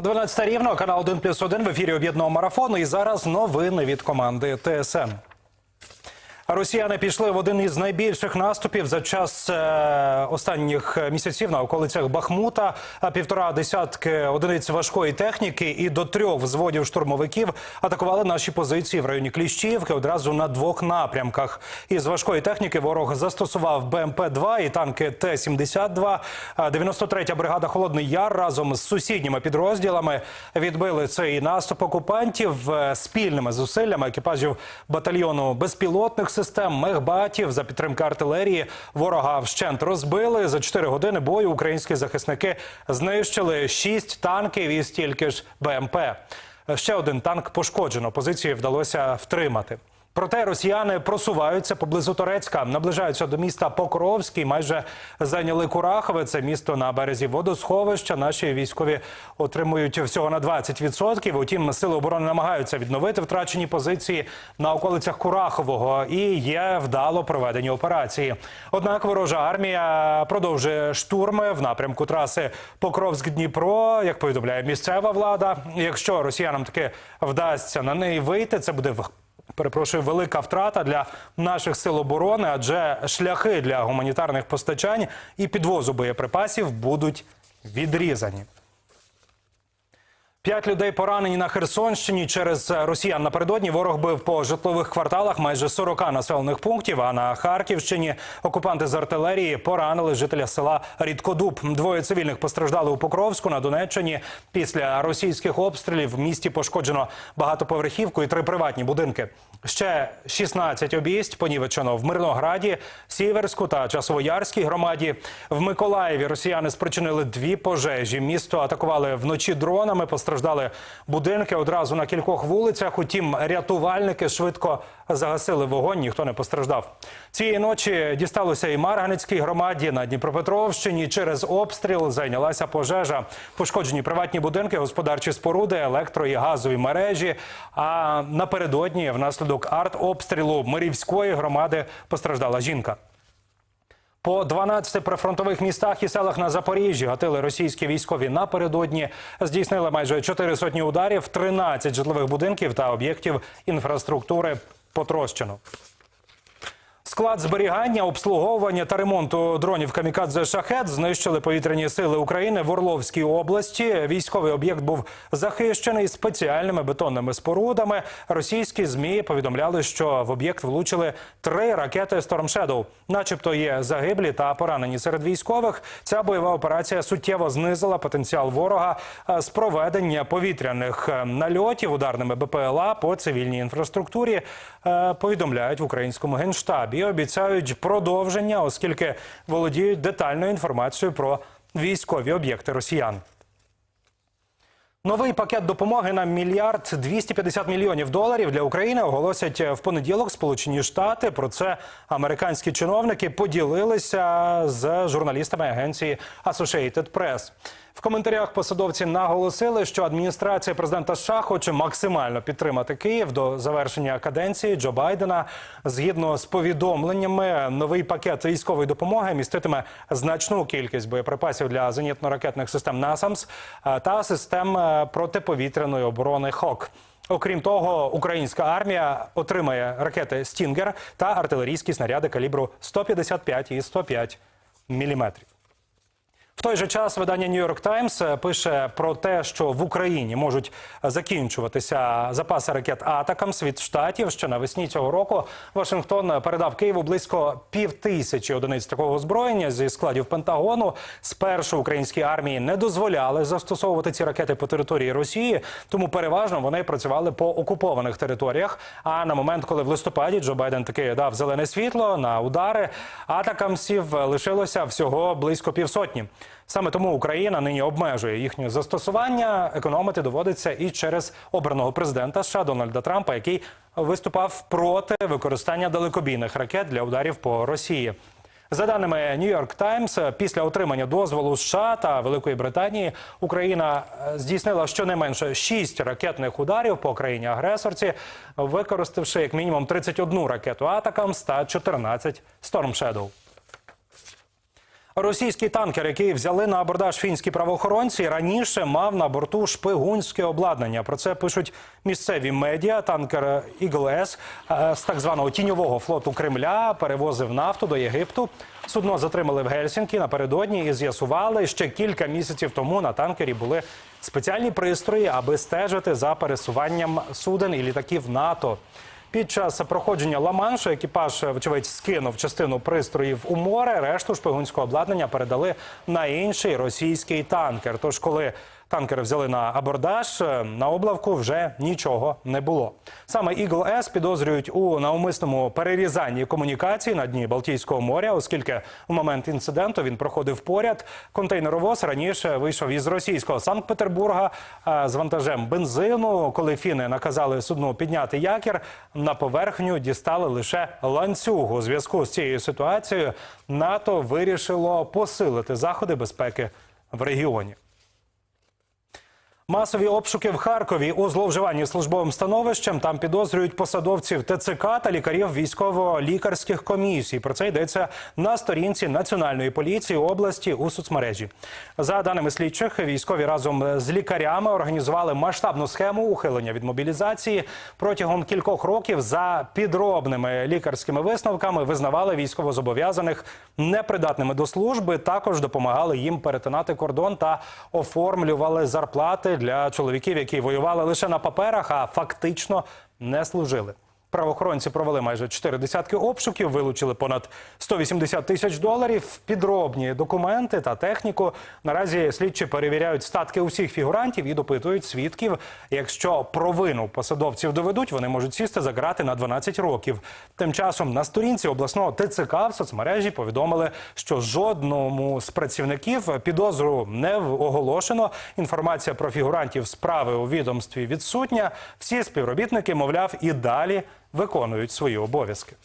12 рівно, канал 1 плюс 1 в ефірі об'єднаного марафону. І зараз новини від команди ТСН. Росіяни пішли в один із найбільших наступів за час е, останніх місяців на околицях Бахмута. Півтора десятки одиниць важкої техніки і до трьох взводів штурмовиків атакували наші позиції в районі Кліщівки одразу на двох напрямках. Із важкої техніки ворог застосував БМП-2 і танки Т-72. А 93-я бригада Холодний Яр разом з сусідніми підрозділами відбили цей наступ окупантів е, спільними зусиллями екіпажів батальйону безпілотних систем мехбатів за підтримки артилерії. Ворога вщент розбили за 4 години бою. Українські захисники знищили 6 танків і стільки ж БМП. Ще один танк пошкоджено. Позиції вдалося втримати. Проте росіяни просуваються поблизу Торецька, наближаються до міста Покровський. Майже зайняли Курахове. Це місто на березі водосховища. Наші військові отримують всього на 20%. Утім, сили оборони намагаються відновити втрачені позиції на околицях Курахового і є вдало проведені операції. Однак ворожа армія продовжує штурми в напрямку траси Покровськ-Дніпро. Як повідомляє місцева влада, якщо росіянам таки вдасться на неї вийти, це буде Перепрошую, велика втрата для наших сил оборони, адже шляхи для гуманітарних постачань і підвозу боєприпасів будуть відрізані. П'ять людей поранені на Херсонщині через росіян. Напередодні ворог бив по житлових кварталах майже 40 населених пунктів. А на Харківщині окупанти з артилерії поранили жителя села Рідкодуб. Двоє цивільних постраждали у Покровську на Донеччині. Після російських обстрілів в місті пошкоджено багатоповерхівку і три приватні будинки. Ще 16 обійсть понівечено в Мирнограді, Сіверську та Часовоярській громаді. В Миколаєві росіяни спричинили дві пожежі. Місто атакували вночі дронами. Постраждали будинки одразу на кількох вулицях. Утім, рятувальники швидко загасили вогонь. Ніхто не постраждав. Цієї ночі дісталося і Марганецькій громаді на Дніпропетровщині. Через обстріл зайнялася пожежа. Пошкоджені приватні будинки, господарчі споруди, електро і газові мережі. А напередодні внаслідок артобстрілу Мирівської громади постраждала жінка. По 12 прифронтових містах і селах на Запоріжжі гатили російські військові напередодні. Здійснили майже 4 сотні ударів, 13 житлових будинків та об'єктів інфраструктури потрощено. Склад зберігання, обслуговування та ремонту дронів камікадзе шахет знищили повітряні сили України в Орловській області. Військовий об'єкт був захищений спеціальними бетонними спорудами. Російські змі повідомляли, що в об'єкт влучили три ракети Storm Shadow. Начебто є загиблі та поранені серед військових. Ця бойова операція суттєво знизила потенціал ворога е, з проведення повітряних е, нальотів ударними БПЛА по цивільній інфраструктурі. е, Повідомляють в українському генштабі. Обіцяють продовження, оскільки володіють детальною інформацією про військові об'єкти росіян. Новий пакет допомоги на мільярд 250 мільйонів доларів для України оголосять в понеділок Сполучені Штати. Про це американські чиновники поділилися з журналістами агенції Associated Press. В коментарях посадовці наголосили, що адміністрація президента США хоче максимально підтримати Київ до завершення каденції Джо Байдена. Згідно з повідомленнями, новий пакет військової допомоги міститиме значну кількість боєприпасів для зенітно-ракетних систем НАСАМС е, та систем е, протиповітряної оборони ХОК. Окрім того, українська армія отримає ракети Стінгер та артилерійські снаряди калібру 155 і 105 міліметрів. В той же час видання York Times пише про те, що в Україні можуть закінчуватися запаси ракет Атакамс від штатів. Ще навесні цього року Вашингтон передав Києву близько пів тисячі одиниць такого озброєння зі складів Пентагону. Спершу українській армії не дозволяли застосовувати ці ракети по території Росії, тому переважно вони працювали по окупованих територіях. А на момент, коли в листопаді Джо Байден таки дав зелене світло на удари, атакамсів лишилося всього близько півсотні. Саме тому Україна нині обмежує їхнє застосування. Економити доводиться і через обраного президента США Дональда Трампа, який виступав проти використання далекобійних ракет для ударів по Росії. За даними New York Times, після отримання дозволу США та Великої Британії Україна е, здійснила щонайменше 6 ракетних ударів по країні агресорці, використавши як мінімум 31 ракету Атакамс та 14 Storm. Російський танкер, який взяли на абордаж фінські правоохоронці, раніше мав на борту шпигунське обладнання. Про це пишуть місцеві медіа. Танкер Ігл С е, з так званого тіньового флоту Кремля перевозив нафту до Єгипту. Судно затримали в Гельсінкі напередодні і з'ясували, ще кілька місяців тому на танкері були спеціальні пристрої, аби стежити за пересуванням суден і літаків НАТО. Під час проходження Ла-Маншу екіпаж, вочевидь, скинув частину пристроїв у море. Решту шпигунського обладнання передали на інший російський танкер. Тож, коли танкер взяли на абордаж, на облавку вже нічого не було. Саме Ігл С підозрюють у навмисному перерізанні комунікацій на дні Балтійського моря, оскільки в момент інциденту він проходив поряд. Контейнеровоз раніше вийшов із російського Санкт-Петербурга з вантажем бензину. Коли фіни наказали судну підняти якір, на поверхню дістали лише ланцюг. У зв'язку з цією ситуацією НАТО вирішило посилити заходи безпеки в регіоні. Масові обшуки в Харкові у зловживанні службовим становищем. Там підозрюють посадовців ТЦК та лікарів військово-лікарських комісій. Про це йдеться на сторінці Національної поліції області у соцмережі. За даними слідчих, військові разом з лікарями організували масштабну схему ухилення від мобілізації. Протягом кількох років за підробними лікарськими висновками визнавали військовозобов'язаних непридатними до служби. Також допомагали їм перетинати кордон та оформлювали зарплати для чоловіків, які воювали лише на паперах, а фактично не служили. Правоохоронці провели майже чотири десятки обшуків, вилучили понад 180 тисяч доларів, підробні документи та техніку. Наразі слідчі перевіряють статки усіх фігурантів і допитують свідків. Якщо провину посадовців доведуть, вони можуть сісти за грати на 12 років. Тим часом на сторінці обласного ТЦК в соцмережі повідомили, що жодному з працівників підозру не оголошено. Інформація про фігурантів справи у відомстві відсутня. Всі співробітники, мовляв, і далі виконують свої обов'язки.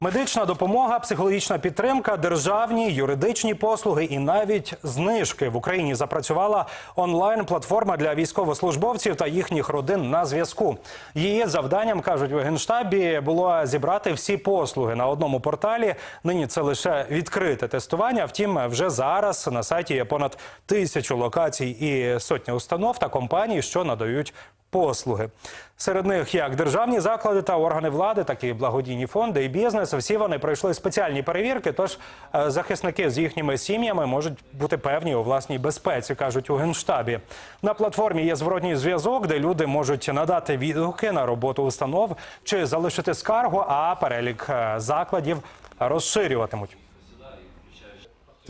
Медична допомога, психологічна підтримка, державні юридичні послуги і навіть знижки в Україні запрацювала онлайн-платформа для військовослужбовців та їхніх родин на зв'язку. Її завданням кажуть в генштабі було зібрати всі послуги на одному порталі. Нині це лише відкрите тестування. Втім, вже зараз на сайті є понад тисячу локацій і сотні установ та компаній, що надають послуги. Серед них як державні заклади та органи влади, так і благодійні фонди і бізнес. Всі вони пройшли спеціальні перевірки. Тож е, захисники з їхніми сім'ями можуть бути певні у власній безпеці, кажуть у генштабі. На платформі є зворотній зв'язок, де люди можуть надати відгуки на роботу установ чи залишити скаргу, а перелік е, закладів розширюватимуть.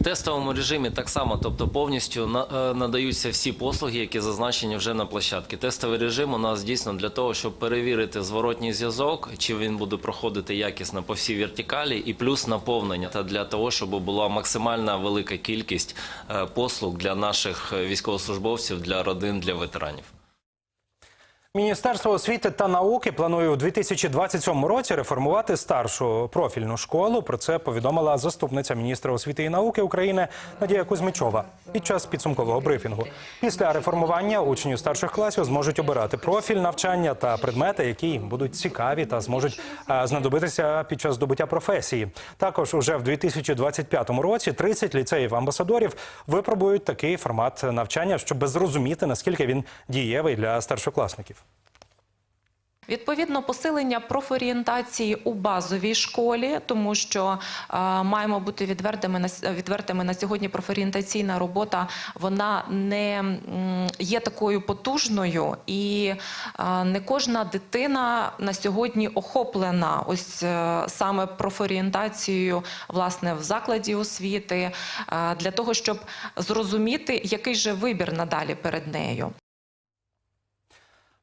Тестовому режимі так само, тобто повністю е, надаються всі послуги, які зазначені вже на площадці. Тестовий режим у нас дійсно для того, щоб перевірити зворотній зв'язок, чи він буде проходити якісно по всій вертикалі, і плюс наповнення та для того, щоб була максимальна велика кількість е, послуг для наших військовослужбовців, для родин, для ветеранів. Міністерство освіти та науки планує у 2027 році реформувати старшу профільну школу. Про це повідомила заступниця міністра освіти і науки України Надія Кузьмичова під час підсумкового брифінгу. Після реформування учні старших класів зможуть обирати профіль навчання та предмети, які їм будуть цікаві та зможуть знадобитися під час здобуття професії. Також уже в 2025 році 30 ліцеїв амбасадорів випробують такий формат навчання, щоб зрозуміти наскільки він дієвий для старшокласників. Відповідно, посилення профорієнтації у базовій школі, тому що е, маємо бути відвертими на відвертими на сьогодні. Профорієнтаційна робота вона не є такою потужною, і е, не кожна дитина на сьогодні охоплена ось е, саме профорієнтацією власне в закладі освіти е, для того, щоб зрозуміти, який же вибір надалі перед нею.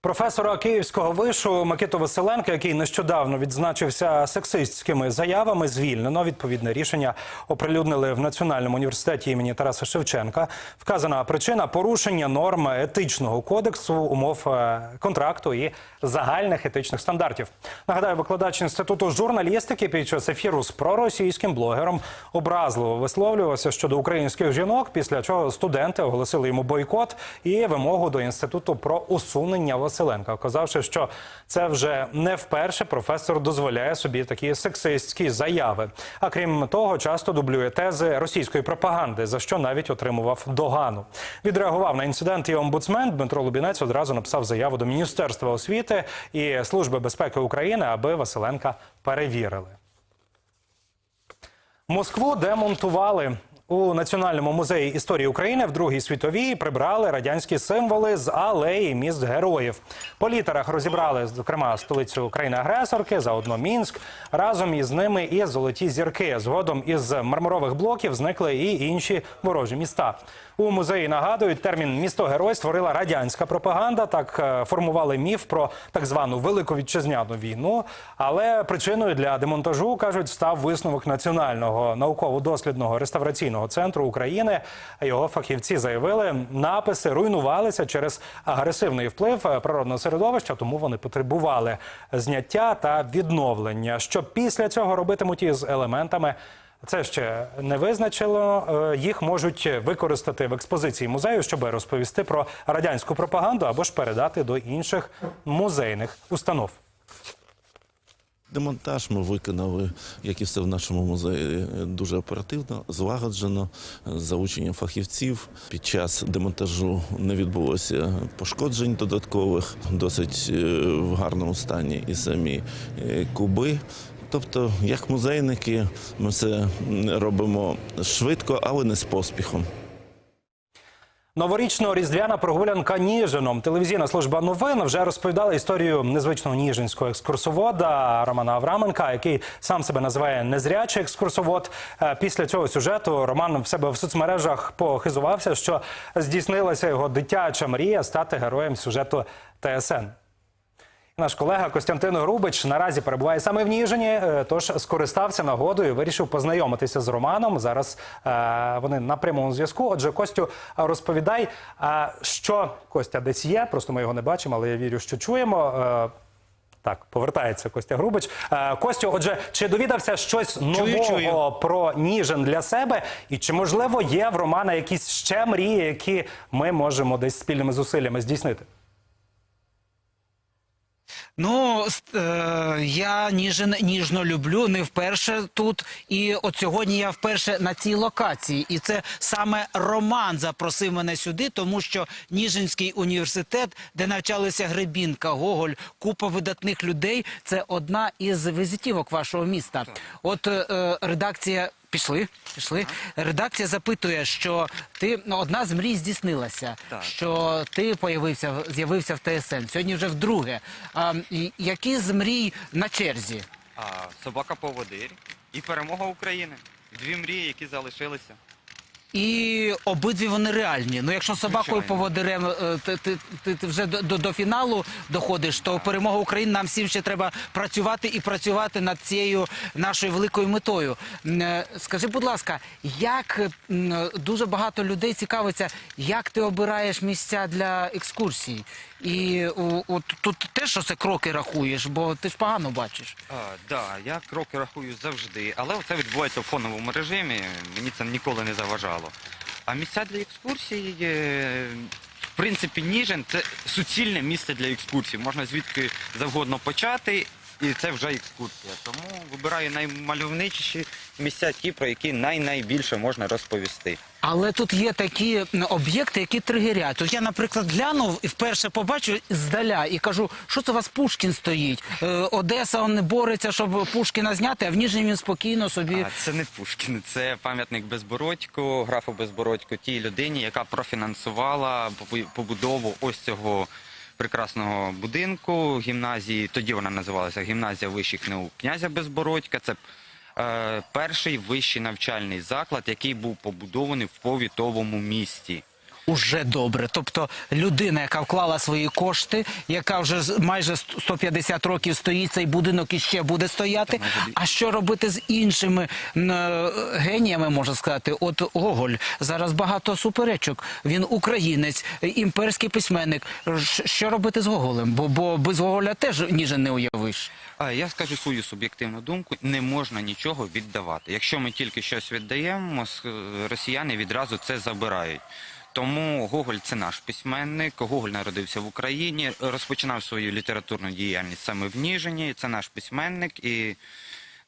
Професора Київського вишу Микиту Василенка, який нещодавно відзначився сексистськими заявами, звільнено. Відповідне рішення оприлюднили в Національному університеті імені Тараса Шевченка. Вказана причина порушення норм етичного кодексу, умов е, контракту і загальних етичних стандартів. Нагадаю, викладач інституту журналістики під час ефіру з проросійським блогером образливо висловлювався щодо українських жінок. Після чого студенти оголосили йому бойкот і вимогу до інституту про усунення Василенка, казавши, що це вже не вперше професор дозволяє собі такі сексистські заяви. А крім того, часто дублює тези російської пропаганди, за що навіть отримував догану. Відреагував на інцидент і омбудсмен Дмитро Лубінець одразу написав заяву до Міністерства освіти і Служби безпеки України, аби Василенка перевірили. Москву демонтували. У Національному музеї історії України в Другій світовій прибрали радянські символи з алеї міст героїв. По літерах розібрали, зокрема, столицю країни-агресорки, заодно Мінськ. Разом із ними і золоті зірки. Згодом із мармурових блоків зникли і інші ворожі міста. У музеї нагадують, термін місто герой створила радянська пропаганда. Так е, формували міф про так звану велику вітчизняну війну. Але причиною для демонтажу кажуть став висновок національного науково-дослідного реставраційного центру України. Його фахівці заявили, написи руйнувалися через агресивний вплив е, природного середовища, тому вони потребували зняття та відновлення. Що після цього робитимуть із елементами. Це ще не визначило. Е, Їх можуть використати в експозиції музею, щоб розповісти про радянську пропаганду або ж передати до інших музейних установ. Демонтаж ми виконали, як і все в нашому музеї, дуже оперативно, злагоджено, з залученням фахівців. Під час демонтажу не відбулося пошкоджень додаткових, досить е, в гарному стані і самі е, куби. Тобто, як музейники, ми все робимо швидко, але не з поспіхом. Новорічно-різдвяна прогулянка Ніжином. Телевізійна служба новин вже розповідала історію незвичного ніжинського екскурсовода Романа Авраменка, який сам себе називає незрячий екскурсовод. Е, Після цього сюжету Роман в себе в соцмережах похизувався, що здійснилася його дитяча мрія стати героєм сюжету ТСН. Наш колега Костянтин Грубич наразі перебуває саме в Ніжині, е, тож скористався нагодою, і вирішив познайомитися з Романом. Зараз е, вони на прямому зв'язку. Отже, Костю, розповідай, а що Костя десь є. Просто ми його не бачимо, але я вірю, що чуємо. Е, так, повертається Костя Грубич. Е, Костю, отже, чи довідався щось нового чую. про Ніжин для себе? І чи можливо є в Романа якісь ще мрії, які ми можемо десь спільними зусиллями здійснити? Ну, е, я Ніжин ніжно люблю, не вперше тут. І от сьогодні я вперше на цій локації. І це саме Роман запросив мене сюди, тому що Ніжинський університет, де навчалися Гребінка, Гоголь, купа видатних людей, це одна із візитівок вашого міста. От е, редакція. Пішли, пішли. Редакція запитує, що ти ну, одна з мрій здійснилася, що ти появився, з'явився в ТСН. Сьогодні вже вдруге. А, і- які з мрій на черзі? А, собака поводир і перемога України. Дві мрії, які залишилися. І обидві вони реальні. Ну, якщо собакою Звичайно. поводирем е, ти, ти, ти, ти вже до, до, фіналу доходиш, то перемога України нам всім ще треба працювати і працювати над цією нашою великою метою. Е, Скажи, будь ласка, як дуже багато людей цікавиться, як ти обираєш місця для екскурсій? І от тут теж це кроки рахуєш, бо ти ж погано бачиш. Да, я кроки рахую завжди, але це відбувається в фоновому режимі. Мені це ніколи не заважало. А місця для екскурсій, в принципі, Ніжин це суцільне місце для екскурсій. Можна звідки завгодно почати. І це вже екскурсія. Тому вибираю наймальовничіші місця, ті, про які най-найбільше можна розповісти. Але тут є такі об'єкти, які тригерять. От я, наприклад, глянув і вперше побачив здаля і кажу, що це у вас Пушкін стоїть. Е, Одеса он бореться, щоб Пушкіна зняти, а в Ніжні він спокійно собі. А це не Пушкін, це пам'ятник Безбородько, графу Безбородько, тій людині, яка профінансувала побу- побудову ось цього прекрасного будинку гімназії. Тоді вона називалася Гімназія вищих наук князя Безбородька. Це е, перший вищий навчальний заклад, який був побудований в повітовому місті. Уже добре. Тобто людина, яка вклала свої кошти, яка вже майже 150 років стоїть, цей будинок іще буде стояти. А що робити з іншими е, геніями, можна сказати? От Гоголь зараз багато суперечок. Він українець, е, імперський письменник. Що робити з Гоголем? Бо, бо без Гоголя теж ніжен не уявиш. А я скажу свою суб'єктивну думку: не можна нічого віддавати. Якщо ми тільки щось віддаємо, росіяни відразу це забирають. Тому Гоголь це наш письменник. Гоголь народився в Україні, розпочинав свою літературну діяльність саме в Ніжині. Це наш письменник, і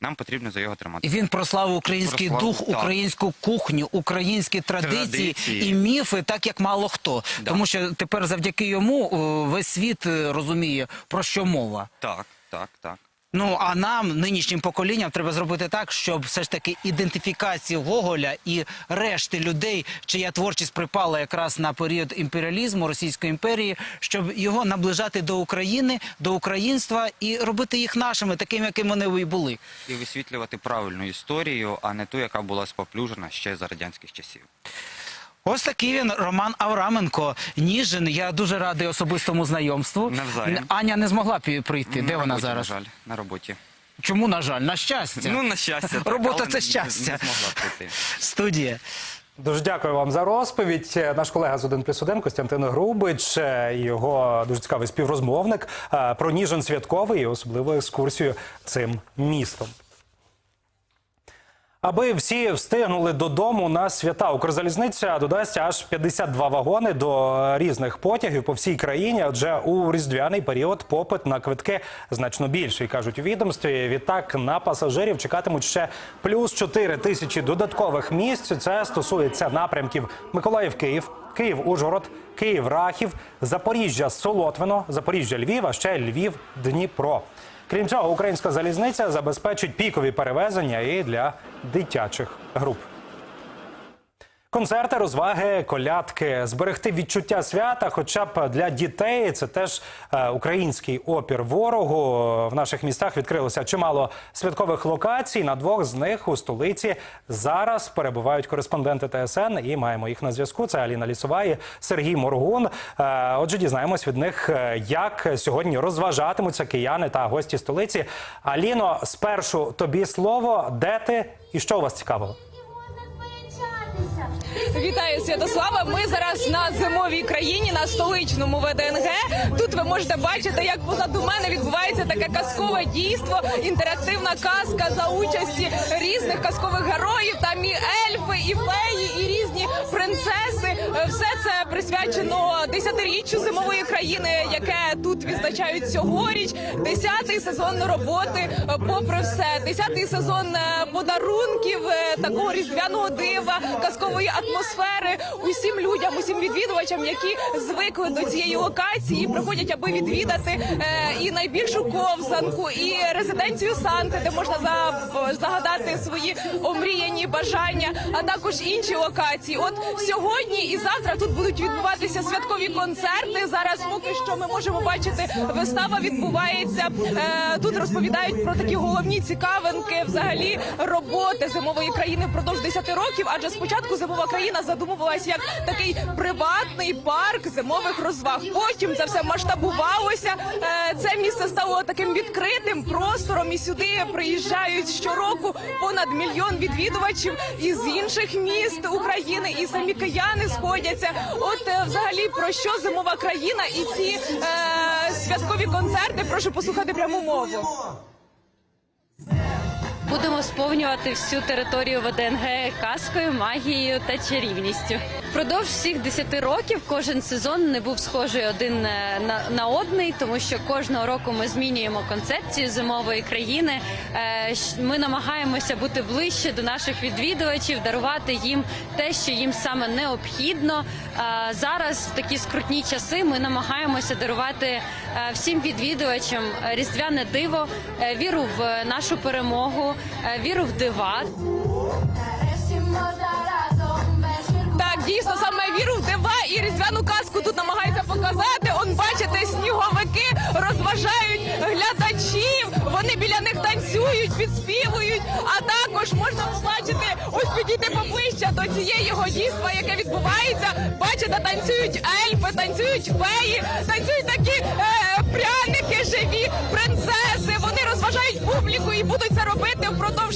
нам потрібно за його тримати. І він прославив український Прославив, дух, так. українську кухню, українські традиції, Традиції. і міфи, так як мало хто. Да. Тому що тепер завдяки йому весь світ е, розуміє про що мова. Так, так, так. Ну а нам, нинішнім поколінням, треба зробити так, щоб все ж таки ідентифікацію Гоголя і решти людей, чия творчість припала якраз на період імперіалізму Російської імперії, щоб його наближати до України, до українства і робити їх нашими, такими, якими вони і були. І висвітлювати правильну історію, а не ту, яка була споплюжена ще за радянських часів. Ось такий він Роман Авраменко. Ніжин. Я дуже радий особистому знайомству. Навзаєм. Аня не змогла пі- прийти. Де На вона роботі, зараз? На жаль, на роботі. Чому на жаль? На щастя. Ну, на щастя. так, Робота але це не- щастя. Не змогла прийти. Студія. Дуже дякую вам за розповідь. Е, Наш колега з 1 плюс 1 Костянтин Грубич, е, і його дуже цікавий співрозмовник е, про Ніжин святковий і особливу екскурсію цим містом. Аби всі встигнули додому на свята, Укрзалізниця додасть аж 52 вагони до різних потягів по всій країні. Адже у різдвяний період попит на квитки значно більший, кажуть у відомстві. Відтак на пасажирів чекатимуть ще плюс 4 тисячі додаткових місць. Це стосується напрямків Миколаїв-Київ, Київ-Ужгород, Київ-Рахів, Запоріжжя, Солотвино, Запоріжжя, Львів, а ще Львів, Дніпро. Крім цього, українська залізниця забезпечить пікові перевезення і для дитячих груп. Концерти, розваги, колядки, зберегти відчуття свята, хоча б для дітей. Це теж е, український опір ворогу. В наших містах відкрилося чимало святкових локацій. На двох з них у столиці зараз перебувають кореспонденти ТСН і маємо їх на зв'язку. Це Аліна Лісова і Сергій Моргун. Е, Отже, дізнаємось від них, е, як сьогодні розважатимуться кияни та гості столиці. Аліно, спершу тобі слово, де ти і що у вас цікавого? Вітаю Святослава. Ми зараз на зимовій країні на столичному ВДНГ. Тут ви можете бачити, як позаду мене відбувається таке казкове дійство, інтерактивна казка за участі різних казкових героїв. Там і ельфи, і феї, і різні принцеси. Все це присвячено десятиріччю зимової країни, яке тут відзначають цьогоріч. Десятий сезон роботи, попри все, десятий сезон е, подарунків, е, такого різдвяного дива, казкової атмосфери усім людям, усім відвідувачам, які звикли до цієї локації, і приходять, аби відвідати е, і найбільшу ковзанку, і резиденцію Санти, де можна за- загадати свої омріяні бажання, а також інші локації. От сьогодні і завтра тут будуть відбуватися святкові концерти. Зараз поки що ми можемо бачити, вистава відбувається. Е, Тут розповідають про такі головні цікавинки, взагалі роботи зимової країни впродовж 10 років. Адже спочатку зимова країна задумувалася як такий приватний парк зимових розваг. Потім це все масштабувалося. Е, Це місце стало таким відкритим простором, і сюди приїжджають щороку понад мільйон відвідувачів із інших міст України, і самі кияни сходяться. От е, взагалі про що зимова країна і ці е, святкові концерти. Прошу послухати пряму мову. Будемо сповнювати всю територію ВДНГ казкою, магією та чарівністю. Впродовж всіх 10 років кожен сезон не був схожий один е, на, на одний, тому що кожного року ми змінюємо концепцію зимової країни. Е, Ми намагаємося бути ближче до наших відвідувачів, дарувати їм те, що їм саме необхідно. Е, Зараз в такі скрутні часи ми намагаємося дарувати всім відвідувачам різдвяне диво, віру в нашу перемогу, віру в дива. Дійсно, саме віру в дива і різдвяну казку тут намагаються показати. Он бачите, сніговики розважають глядачів. Вони біля них танцюють, підспівують. А також можна побачити, ось підійти поближче до цієї дійства, яке відбувається. Бачите, танцюють ельфи, танцюють феї, танцюють такі е, пряники живі, принцеси. Вони розважають публіку і будуть це робити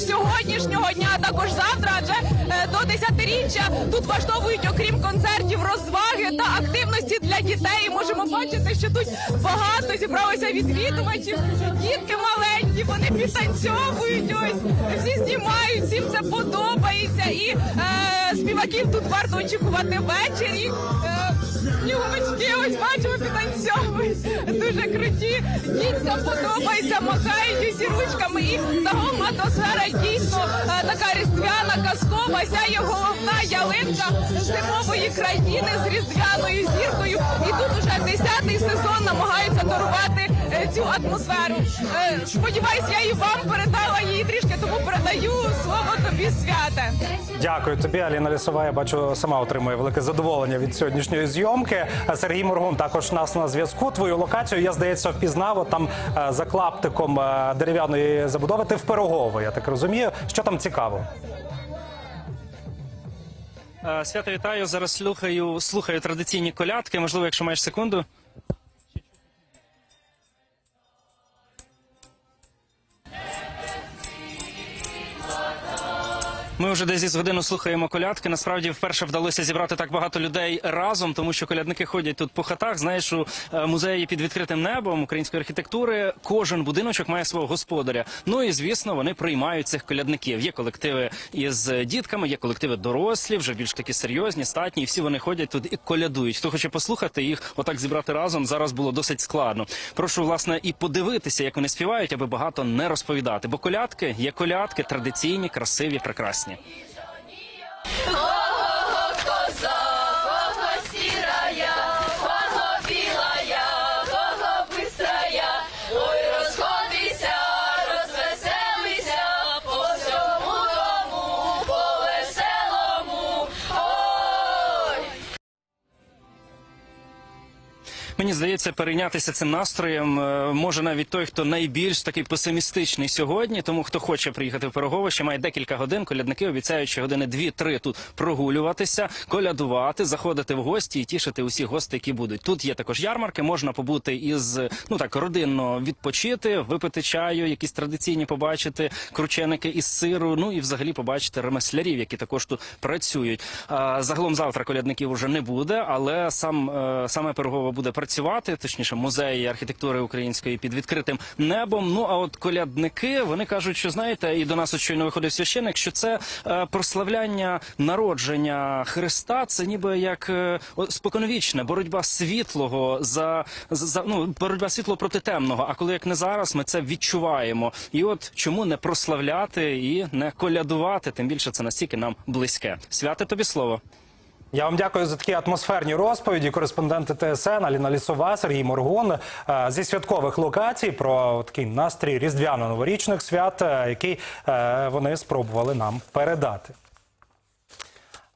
сьогоднішнього дня, а також завтра. Адже е, до десятиріччя тут влаштовують, окрім концертів, розваги та активності для дітей. Можемо бачити, що тут багато зібралося відвідувачів. Дітки маленькі, вони підтанцьовують. Ось всі знімають, всім це подобається. І е, співаків тут варто очікувати ввечері. бачимо, підтанцьовують. Дуже круті. Дітям подобається, махають усі ручками. І загалом атмосфера дійсно е, така різдвяна, казкова. Сяє головна ялинка зимової країни з різдвяною намагаються дарувати е, цю атмосферу. Е, Сподіваюсь, я і вам передала її трішки, тому передаю слово тобі святе. Дякую тобі, Аліна Лісова. Я бачу, сама отримує велике задоволення від сьогоднішньої зйомки. Сергій Моргун також нас на зв'язку. Твою локацію я здається впізнав. От там е, за клаптиком е, дерев'яної забудови. Ти в Пирогово, я так розумію. Що там цікаво? Е, Свято вітаю. Зараз слухаю, слухаю традиційні колядки. Можливо, якщо маєш секунду. Ми вже десь із годину слухаємо колядки. Насправді вперше вдалося зібрати так багато людей разом, тому що колядники ходять тут по хатах. Знаєш, у е, музеї під відкритим небом української архітектури кожен будиночок має свого господаря. Ну і звісно, вони приймають цих колядників. Є колективи із дітками, є колективи дорослі, вже більш такі серйозні, статні. І всі вони ходять тут і колядують. Хто хоче послухати їх, отак зібрати разом зараз було досить складно. Прошу власне і подивитися, як вони співають, аби багато не розповідати. Бо колядки є колядки традиційні, красиві, прекрасні. 你说你有 Мені здається, перейнятися цим настроєм е, може навіть той, хто найбільш такий песимістичний сьогодні. Тому хто хоче приїхати в Пирогово, ще має декілька годин. Колядники обіцяють, що години дві-три тут прогулюватися, колядувати, заходити в гості і тішити усіх гостей, які будуть. Тут є також ярмарки. Можна побути із ну так родинно відпочити, випити чаю, якісь традиційні побачити крученики із сиру. Ну і взагалі побачити ремеслярів, які також тут працюють. Загалом завтра колядників уже не буде, але сам е, саме Пирогово буде працювати, точніше, музеї архітектури української під відкритим небом. Ну а от колядники вони кажуть, що знаєте, і до нас от щойно виходив священик, що це е, прославляння народження Христа. Це ніби як е, споконвічне боротьба світлого за за- ну боротьба світлого проти темного. А коли як не зараз, ми це відчуваємо. І от чому не прославляти і не колядувати? Тим більше це настільки нам близьке. Святе тобі слово. Я вам дякую за такі атмосферні розповіді. Кореспонденти ТСН Аліна Лісова, Сергій Моргун е, зі святкових локацій про такий настрій різдвяно-новорічних свят, е, який е, вони спробували нам передати.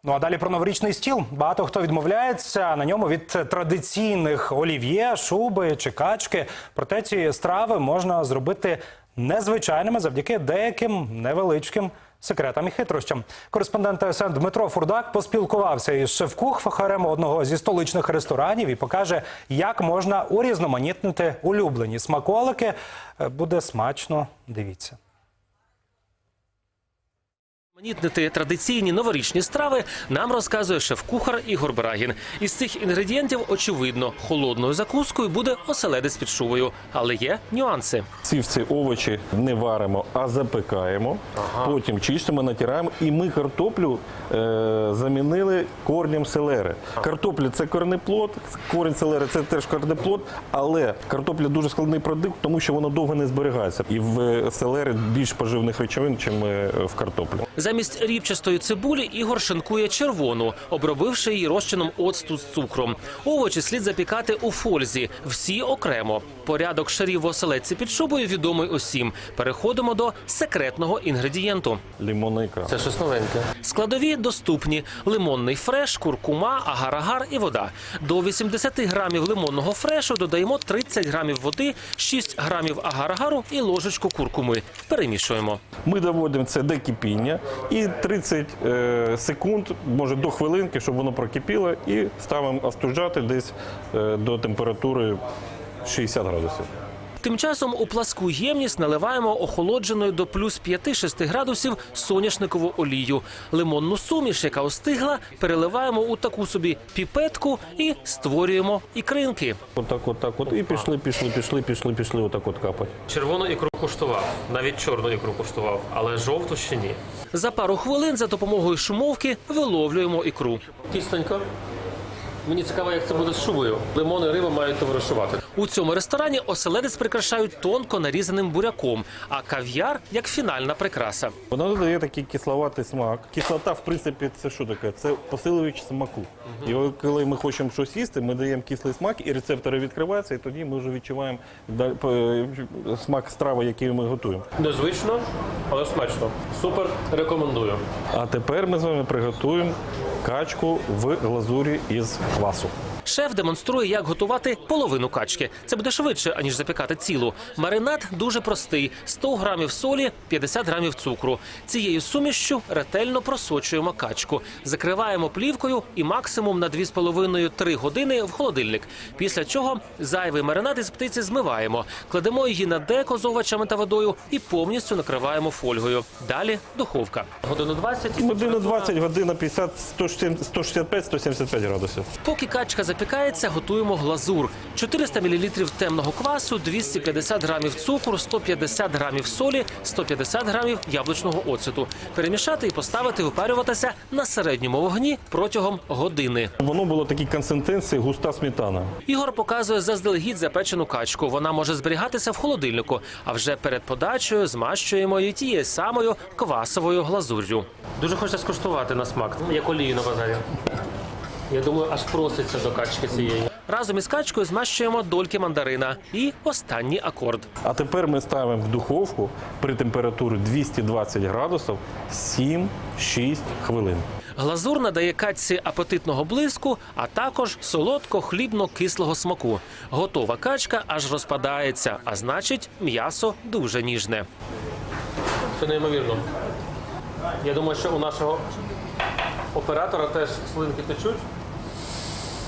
Ну а далі про новорічний стіл. Багато хто відмовляється на ньому від традиційних олів'є, шуби чи качки. Проте ці страви можна зробити незвичайними завдяки деяким невеличким секретам і хитрощам. Кореспондент ТСН Дмитро Фурдак поспілкувався із шеф-кухарем одного зі столичних ресторанів і покаже, як можна урізноманітнити улюблені смаколики. Е, Буде смачно. Дивіться. Манітнити традиційні новорічні страви нам розказує шеф-кухар Ігор Брагін. Із цих інгредієнтів, очевидно, холодною закускою буде оселедець під шубою. Але є нюанси. Ці всі овочі не варимо, а запекаємо. Потім чистимо, натираємо. І ми картоплю е, замінили корнем селери. Картопля це корнеплод, корінь селери це теж корнеплод, але картопля дуже складний продукт, тому що воно довго не зберігається. І в е, селери більш поживних речовин, ніж в картоплі. Замість рібчастої цибулі Ігор шинкує червону, обробивши її розчином оцту з цукром. Овочі слід запікати у фользі, всі окремо. Порядок шарів в оселедці під шубою відомий усім. Переходимо до секретного інгредієнту. Лимонна ікра. Це щось новеньке. Складові доступні: лимонний фреш, куркума, агар-агар і вода. До 80 грамів лимонного фрешу додаємо 30 грамів води, 6 грамів агар-агару і ложечку куркуми. Перемішуємо. Ми доводимо це до кипіння і 30 е, секунд, може до хвилинки, щоб воно прокипіло, і ставимо остужати десь е, до температури 60 градусів. Тим часом у пласку ємність наливаємо охолодженою до плюс 5-6 градусів соняшникову олію. Лимонну суміш, яка остигла, переливаємо у таку собі піпетку і створюємо ікринки. Отак, отак, от. І пішли, пішли, пішли, пішли, пішли, отак от капати. Червону ікру куштував, навіть чорну ікру куштував, але жовту ще ні. За пару хвилин за допомогою шумовки виловлюємо ікру. Кисненько. Мені цікаво, як це буде з шубою. Лимон і риба мають товаришувати. У цьому ресторані оселедець прикрашають тонко нарізаним буряком, а кав'яр як фінальна прикраса. Воно додає такий кисловатий смак. Кислота, в принципі, це що таке? Це посилювач смаку. І коли ми хочемо щось їсти, ми даємо кислий смак, і рецептори відкриваються, і тоді ми вже відчуваємо далі- е, смак страви, які ми готуємо. Незвично, але смачно. Супер, рекомендую. А тепер ми з вами приготуємо качку в глазурі із квасу. Шеф демонструє, як готувати половину качки. Це буде швидше, аніж запікати цілу. Маринад дуже простий: 100 грамів солі, 50 грамів цукру. Цією сумішчю ретельно просочуємо качку, закриваємо плівкою і максимум на 2,5-3 години в холодильник. Після чого зайвий маринад із птиці змиваємо, кладемо її на деко з овочами та водою і повністю накриваємо фольгою. Далі духовка. Годину 20. Година 20, година 50, 165-175 градусів. Поки качка запікається, готуємо глазур. 400 мл темного квасу, 250 грамів цукру, 150 грамів солі, 150 грамів яблучного оцету. Перемішати і поставити випарюватися на середньому вогні протягом години. Воно було такій консистенції густа сметана. Ігор показує заздалегідь запечену качку. Вона може зберігатися в холодильнику, а вже перед подачею змащуємо її тією самою квасовою глазур'ю. Дуже хочеться скуштувати на смак, як олію на базарі. Я думаю, аж проситься до качки цієї. Разом із качкою змащуємо дольки мандарина і останній акорд. А тепер ми ставимо в духовку при температурі 220 градусів 7-6 хвилин. Глазур надає качці апетитного блиску, а також солодко-хлібно-кислого смаку. Готова качка аж розпадається, а значить, м'ясо дуже ніжне. Це неймовірно. Я думаю, що у нашого оператора теж слинки течуть.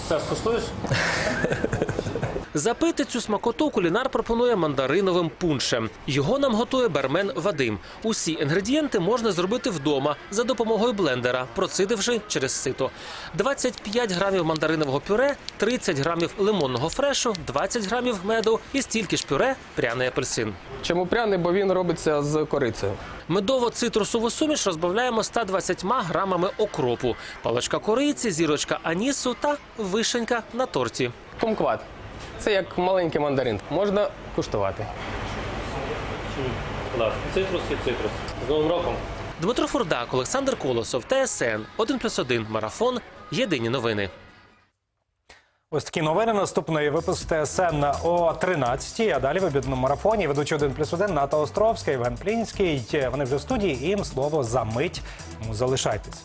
Все, скуштуєш? Запити цю смакоту кулінар пропонує мандариновим пуншем. Його нам готує бармен Вадим. Усі інгредієнти можна зробити вдома за допомогою блендера, процидивши через сито. 25 грамів мандаринового пюре, 30 грамів лимонного фрешу, 20 грамів меду і стільки ж пюре пряний апельсин. Чому пряний? Бо він робиться з корицею. Медово-цитрусову суміш розбавляємо 120 грамами окропу, паличка кориці, зірочка анісу та вишенька на торті. Кумкват. Це як маленький мандарин. Можна куштувати. Цитрус і цитрус. З Новим роком. Дмитро Фурдак, Олександр Колосов, ТСН 1+,1 Марафон. Єдині новини. Ось такі новини. Наступний випуск ТСН о 13 А далі в обідному марафоні ведучий 1 плюс 1 Ната Островська, Євген Плінський. Вони вже в студії. і Їм слово за мить. Тому залишайтесь.